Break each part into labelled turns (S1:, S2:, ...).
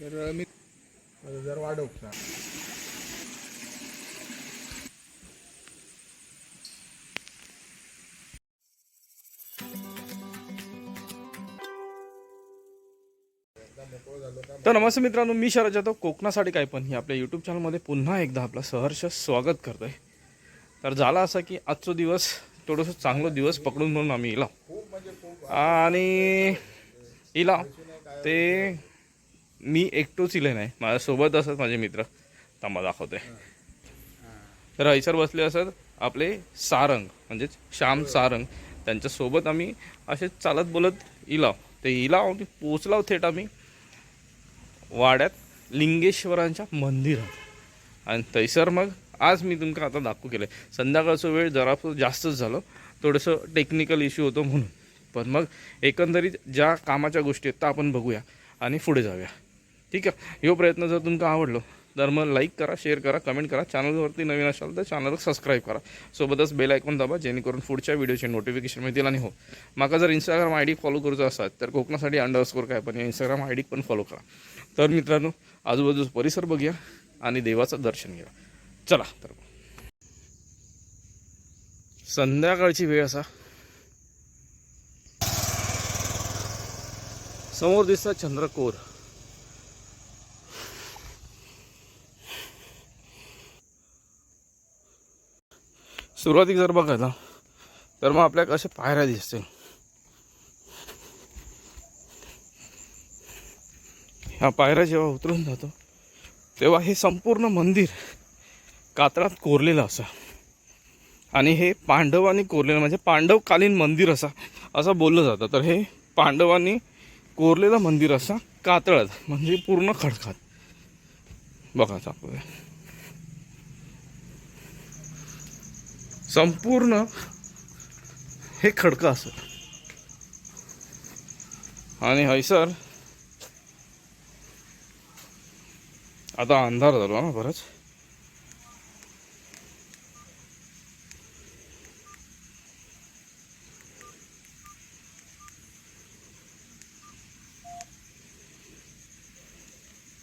S1: तर मी जर वाढवता
S2: तर नमस्ते मित्रांनो मी शरद जाधव. कोकणासाठी काय पण ही आपल्या यूट्यूब चॅनलमध्ये पुन्हा एकदा आपलं सहर्ष स्वागत करतो आहे तर झाला असा की आजचा दिवस थोडंसं चांगलं दिवस पकडून म्हणून आम्ही इला. आणि इला ते मी एकटोच इले नाही. माझ्यासोबत असत माझे मित्र. थांबा दाखवते तर हैसर बसले असत आपले सारंग म्हणजेच श्याम सारंग. त्यांच्यासोबत आम्ही असे चालत बोलत इलाव ते इलाव आम्ही पोचलाव थेट आम्ही. वाड्यात लिंगेश्वरांच्या मंदिरात. आणि थंयसर मग आज मी तुमका आता दाखवू केलं आहे संध्याकाळचं वेळ जरा जास्तच झालं. थोडंसं टेक्निकल इश्यू होतो म्हणून. पण मग एकंदरीत ज्या कामाच्या गोष्टी आहेत त्या आपण बघूया आणि पुढे जाऊया. ठीक आहे? ह्यो प्रयत्न जर तुमका आवडलो तर मग लाईक करा शेअर करा कमेंट करा. चॅनलवरती नवीन असाल तर चॅनलला सबस्क्राईब करा. सोबतच बेल आयकॉन दाबा जेणेकरून पुढच्या व्हिडिओचे नोटिफिकेशन मिळतील आणि हो. माका जर इंस्टाग्राम आय डी फॉलो करूचा असाल तर कोकणासाठी अंडरस्कोर काय पण या इंस्टाग्राम आय डी पण फॉलो करा. तर मित्रांनो आजूबाजूचा परिसर बघूया आणि देवाचं दर्शन घ्या. चला तर संध्याकाळची वेळ असा. समोर दिसतात चंद्रकोर. सुरुवातीक जर बघायला तर मग आपल्याला असे पायऱ्या दिसतील. ह्या पायऱ्या जेव्हा उतरून जातो तेव्हा हे संपूर्ण मंदिर कातळात कोरलेलं असं. आणि हे पांडवांनी कोरलेलं म्हणजे पांडवकालीन मंदिर असा असं बोललं जातं. तर हे पांडवांनी कोरलेलं मंदिर असा कातळात म्हणजे पूर्ण खडकात. बघा आपलं संपूर्ण हे खडकं असं. आणि हैसर आता अंधार झालो ना बरंच.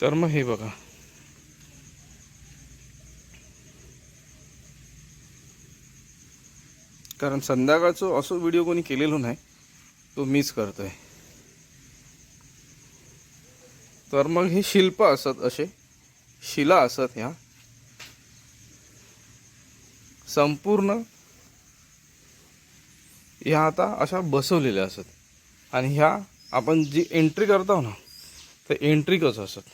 S2: तर मग हे बघा. कारण संध्याकाळचं असं व्हिडिओ कोणी केलेलो नाही तो मीच करतो आहे तर मग हे शिल्प असत असे शिला असत ह्या. संपूर्ण ह्या आता अशा बसवलेल्या असत. आणि ह्या आपण जी एंट्री करतो ना तर एंट्री कसं असत?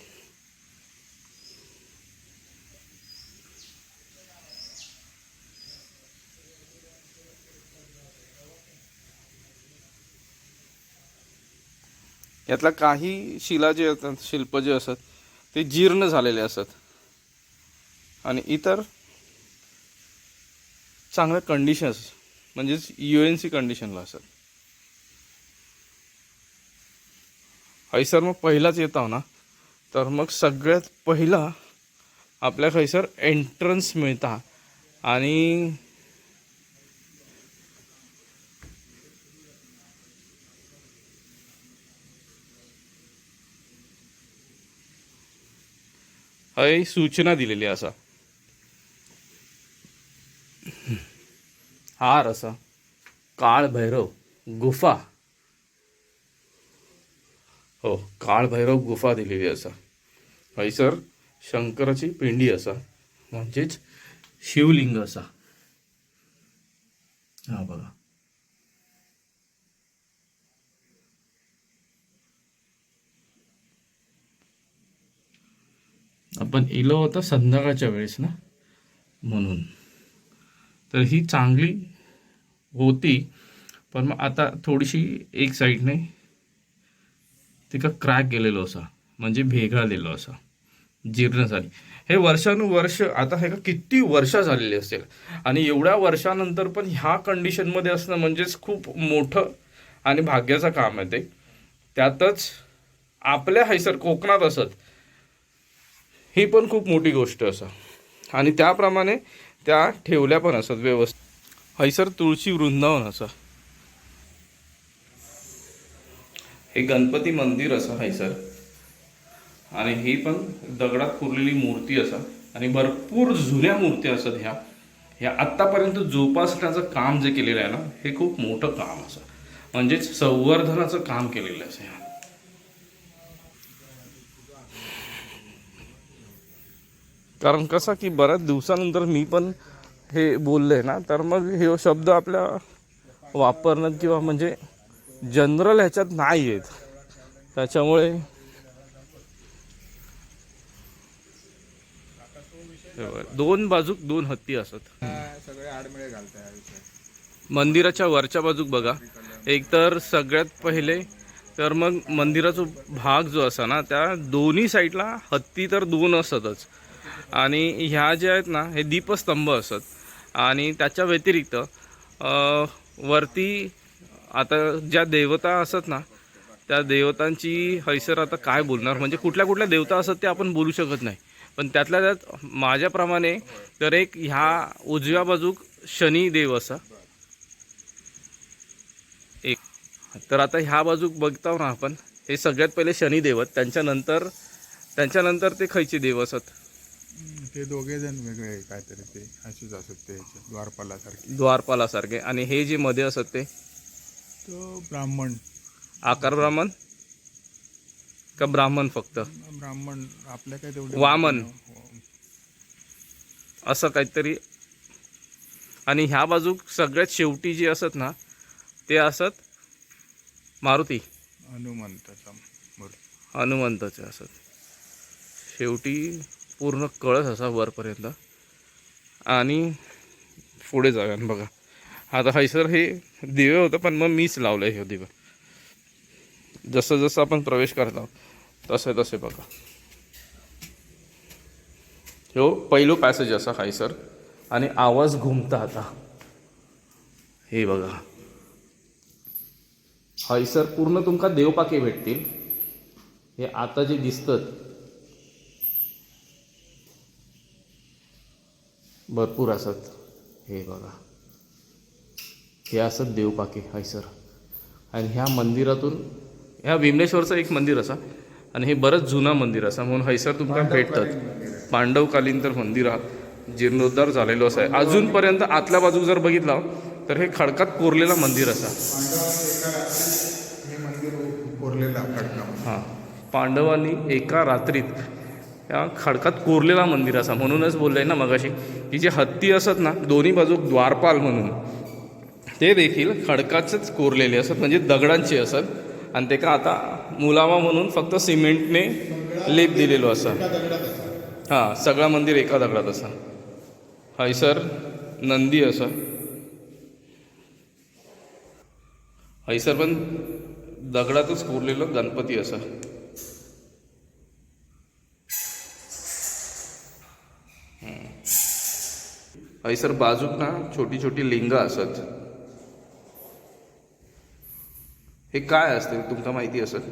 S2: यातला काही शिला जे असतात शिल्प जे असतात ते जीर्ण झालेले असतात. आणि इतर चांगल्या कंडिशन्स म्हणजेच यू एन सी कंडिशनला असतात. हैसर मग पहिलाच येतो ना तर मग सगळ्यात पहिला आपल्या खैसर एंट्रन्स मिळता. आणि हय सूचना दिलेली असा. हार असा. काळ भैरव गुफा. हो काळ भैरव गुफा दिलेली असा. हयसर शंकराची पिंडी असा. म्हणजेच शिवलिंग असा. हा बघा. आपण इलो होता संध्याकाळच्या वेळेस ना? म्हणून. तर ही चांगली होती पण मग आता थोडीशी एक साईडने तिका क्रॅक गेलेलो असा म्हणजे भेगाळलेलो असा जीर्ण झाली. हे वर्षानुवर्ष आता हे का किती वर्ष झालेली असेल? आणि एवढ्या वर्षानंतर पण ह्या कंडिशनमध्ये असणं म्हणजेच खूप मोठं आणि भाग्याचं काम आहे ते. त्यातच आपल्या हैसर कोकणात असत ही पण खूप मोठी गोष्ट असा. आणि त्याप्रमाणे त्या ठेवल्या पण असत व्यवस्थित. हैसर तुळशी वृंदावन असं. हे गणपती मंदिर असं हैसर आणि ही पण दगडात कोरलेली मूर्ती असा. आणि भरपूर जुन्या मूर्ती असत ह्या. ह्या आत्तापर्यंत जोपासण्याचं काम जे केलेलं आहे ना हे खूप मोठं काम असं. म्हणजेच संवर्धनाचं काम केलेलं असं ह्या. कारण कसं की बऱ्याच दिवसानंतर मी पण हे बोलले ना तर मग हे शब्द आपल्या वापरण्यात किंवा म्हणजे जनरल ह्याच्यात नाही आहेत त्याच्यामुळे दोन बाजूक दोन हत्ती असत.
S1: सगळे
S2: मंदिराच्या वरच्या बाजूक बघा. एक तर सगळ्यात पहिले तर मग मंदिराचा भाग जो असा ना त्या दोन्ही साईडला हत्ती तर दोन असतच. आणि ह्या ज्या आहेत ना हे दीपस्तंभ असत. आणि त्याच्या व्यतिरिक्त वरती आता ज्या देवता असत ना त्या देवतांची हैसर आता काय बोलणार? म्हणजे कुठल्या कुठल्या देवता असत ते आपण बोलू शकत नाही. पण त्यातल्या त्यात माझ्याप्रमाणे तर एक ह्या उजव्या बाजूक शनी देव असा. एक. तर आता ह्या बाजूक बघताव ना आपण हे सगळ्यात पहिले शनी त्यांच्यानंतर त्यांच्यानंतर ते खयचे देव असत.
S1: ते दोघे जण वेगळे आहे काहीतरी ते. असेच असत ते द्वारपालासारखे.
S2: द्वारपालासारखे. आणि हे जे मध्ये असत ते?
S1: तो ब्राह्मण.
S2: आकार ब्राह्मण? का ब्राह्मण फक्त?
S1: ब्राह्मण आपल्या काय तेवढे
S2: वामन. असं काहीतरी. आणि ह्या बाजूक सगळ्यात शेवटी जी असत ना ते असत मारुती.
S1: हनुमंताचा
S2: हनुमंताचे असत. शेवटी पूर्ण कळस असा वरपर्यंत. आणि पुढे जाऊया बघा. आता हैसर हे दिवे होतं पण मग मीच लावलं हे दिवे. जसं जसं आपण प्रवेश करतो तसे तसे बघा. हो पहिलो पॅसेज असा हैसर आणि आवाज घुमता आता. हे बघा. हैसर पूर्ण तुमका देवपाके भेटतील. हे आता जे दिसतात भरपूर असत. हे बघा. हे असत देवपाके हैसर. आणि ह्या मंदिरातून ह्या भीमनेश्वरचं एक मंदिर असा. आणि हे बरंच जुना मंदिर असा. म्हणून हैसर तुमका भेटतात. पांडवकालीन तर मंदिर हा जीर्णोद्धार झालेलो असा आहे. अजूनपर्यंत आतल्या बाजूक जर बघितला तर हे खडकात कोरलेला मंदिर असा.
S1: हां
S2: पांडवांनी एका रात्रीत या खडकात कोरलेला मंदिर असा. म्हणूनच बोललंय ना मगाशी की जे हत्ती असत ना दोन्ही बाजूक द्वारपाल म्हणून ते देखील खडकाचेच कोरलेले असत म्हणजे दगडांचे असत. आणि ते का आता मुलामा म्हणून फक्त सिमेंटने लेप दिलेलो असा. हां सगळा मंदिर एका दगडात असा. हैसर नंदी असा. हैसर पण दगडातच कोरलेलं गणपती असा. हयसर बाजूक ना छोटी छोटी लिंग असत. हे काय असते तुमका माहिती असत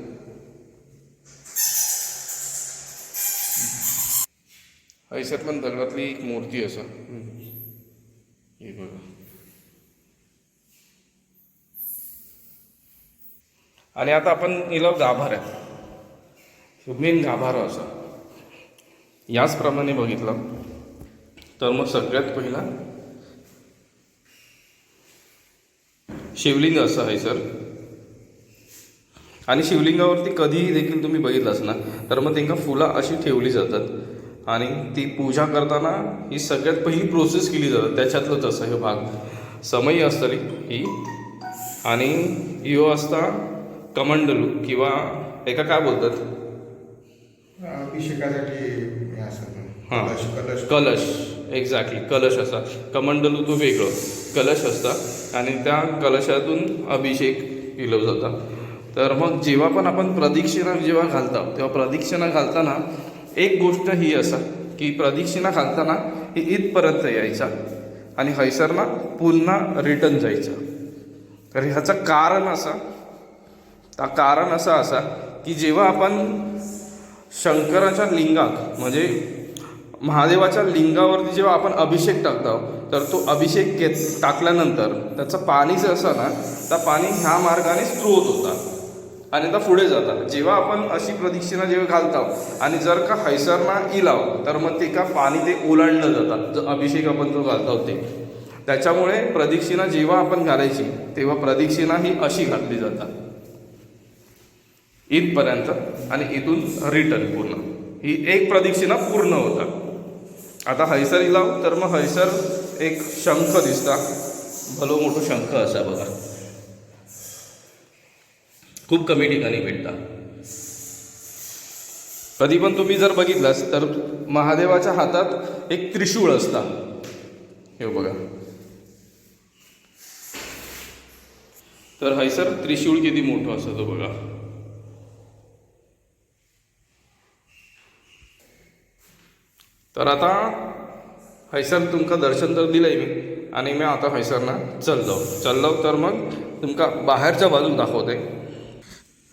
S2: हयसर पण दगडातली एक मूर्ती असा. हे बघा. आणि आता आपण इलो गाभाऱ्यात मेन गाभारो असा. याचप्रमाणे बघितलं. तर मग सगळ्यात पहिला शिवलिंग असं आहे सर. आणि शिवलिंगावरती कधीही देखील तुम्ही बघितलं असणार तर मग त्यांना फुलं अशी ठेवली जातात. आणि ती पूजा करताना ही सगळ्यात पहिली प्रोसेस केली जातात. त्याच्यातलंच असं हे भाग. समयी असतली ही. आणि यो असता कमंडलू किंवा एका काय बोलतात?
S1: अभिषेकासाठी कलश. कलश.
S2: एक्झॅक्टली कलश असा. कमंडलू तो वेगळं. कलश असता. आणि त्या कलशातून अभिषेक केलं जातं. तर मग जेव्हा पण आपण प्रदक्षिणा जेव्हा घालतो तेव्हा प्रदक्षिणा घालताना एक गोष्ट ही असा की प्रदक्षिणा घालताना ही इथपर्यंत यायचा आणि हैसरला पुन्हा रिटर्न जायचा. तर ह्याचं कारण असं त्या कारण असं असा की जेव्हा आपण शंकराच्या लिंगाक म्हणजे महादेवाच्या लिंगावरती जेव्हा आपण अभिषेक टाकतो तर तो अभिषेक घेत टाकल्यानंतर त्याचं पाणी जे असं ना त्या पाणी ह्या मार्गाने स्त्रोत होता. आणि आता पुढे जातात जेव्हा आपण अशी प्रदक्षिणा जेव्हा घालतो आणि जर का हैसरना इलाव तर मग ते का पाणी ते ओलांडलं जातात जो अभिषेक आपण जो घालतो ते. त्याच्यामुळे प्रदक्षिणा जेव्हा आपण घालायची तेव्हा प्रदक्षिणा ही अशी घातली जातात इथपर्यंत आणि इथून रिटर्न पूर्ण. ही एक प्रदक्षिणा पूर्ण होतात आता हैसर इलाव तर मग हैसर एक शंख दिसता. भलो मोठं शंख असा बघा. खूप कमी ठिकाणी भेटता. कधी पण तुम्ही जर बघितलास तर महादेवाच्या हातात एक त्रिशूळ असता. हे बघा. तर हैसर त्रिशूळ किती मोठं असतं तो बघा. तर आता हैसर तुमका दर्शन तर दिलंय मी आणि मी आता हैसरना चललो. चललो तर मग तुमका बाहेरच्या बाजू दाखवते.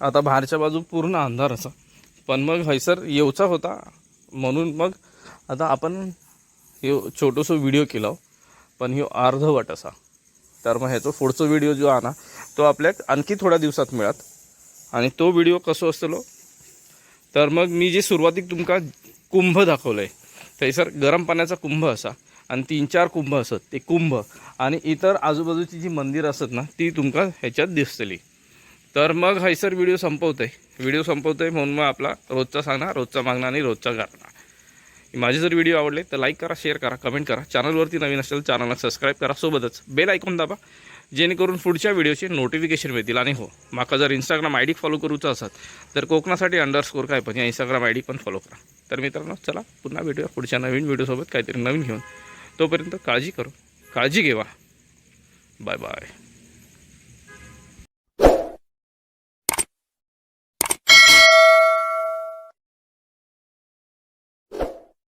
S2: आता बाहेरच्या बाजू पूर्ण अंधार असा. पण मग हैसर येऊचा होता म्हणून मग आता आपण हे छोटंसं व्हिडिओ केला. पण ह्यो अर्धवट असा. तर मग ह्याचो पुढचो व्हिडिओ जो आणा तो आपल्याक आणखी थोड्या दिवसात मिळत. आणि तो व्हिडिओ कसो असतलो तर मग मी जे सुरुवातीक तुमका कुंभ दाखवलं आहे थंयसर गरम पाण्याचा कुंभ असा आणि तीन चार कुंभ असत ते कुंभ. आणि इतर आजूबाजूची जी मंदिरं असत ना ती तुमका ह्याच्यात दिसतली. तर मग हैसर व्हिडिओ संपवतोय. व्हिडिओ संपवतोय म्हणून मग आपला रोजचा सांगणार रोजचा मागणं आणि रोजचा गाणं माझे जर व्हिडिओ आवडले तर लाईक करा शेअर करा कमेंट करा. चॅनलवरती नवीन असेल चॅनलला सबस्क्राईब करा. सोबतच बेल ऐकून दाबा. जेणेकरून पुढच्या व्हिडिओचे नोटिफिकेशन मिळतील. आणि हो माका जर इंस्टाग्राम आय डी फॉलो करूचा असत तर कोकणासाठी अंडरस्कोर काय पण या इंस्टाग्राम आय डी पण फॉलो करा. तर मित्रांनो चला पुन्हा भेटूया पुढच्या नवीन व्हिडिओसोबत काहीतरी नवीन घेऊन. तोपर्यंत काळजी करू काळजी घेवा. Bye bye